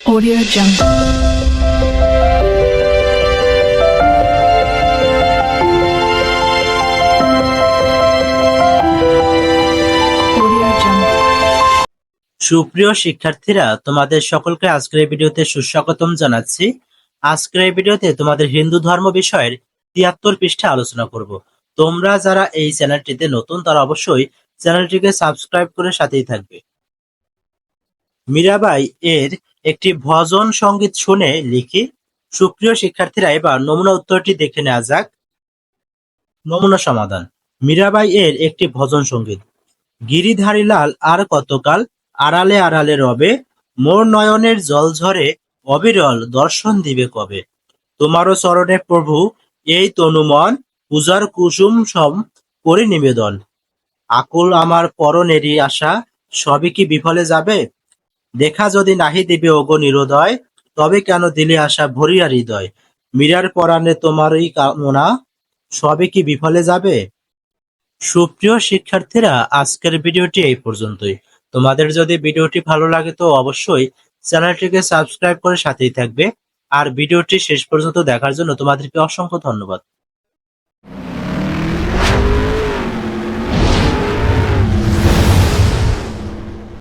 Audio Jungle. সুপ্রিয় শিক্ষার্থীরা, তোমাদের সকলকে আজকের ভিডিওতে সুস্বাগতম জানাচ্ছি। আজকের ভিডিওতে তোমাদের হিন্দু ধর্ম বিষয়ের তিয়াত্তর পৃষ্ঠে আলোচনা করব। তোমরা যারা এই চ্যানেলটিতে নতুন, তারা অবশ্যই চ্যানেলটিকে সাবস্ক্রাইব করে সাথেই থাকবে। মীরাবাই এর একটি ভজন সংগীত শুনে লিখি, সুপ্রিয় শিক্ষার্থীরা, এবার নমুনা উত্তরটি দেখে নেওয়া যাক। নমুনা সমাধান। মীরাবাই এর একটি ভজন সংগীত, গিরিধারী লাল আর কতকাল আড়ালে আড়ালে রবে, মোর নয়নের জল ঝরে অবিরল দর্শন দিবে কবে। তোমারও চরণে প্রভু এই তনুমন, পূজার কুসুম সম করি নিবেদন। আকুল আমার পরনেরই আশা, সবই কি বিফলে যাবে? দেখা যদি নাহি দিবে ওগো নিরোদয়, তবে কেন দিলে আশা ভরিয়া হৃদয়? মীরার পরাণে তোমারই কামনা, সবে কি বিফলে যাবে? সুপ্রিয় শিক্ষার্থীরা, আজকের ভিডিওটি এই পর্যন্তই। তোমাদের যদি ভিডিওটি ভালো লাগে তো অবশ্যই চ্যানেলটিকে সাবস্ক্রাইব করে সাথেই থাকবে। আর ভিডিওটি শেষ পর্যন্ত দেখার জন্য তোমাদেরকে অসংখ্য ধন্যবাদ।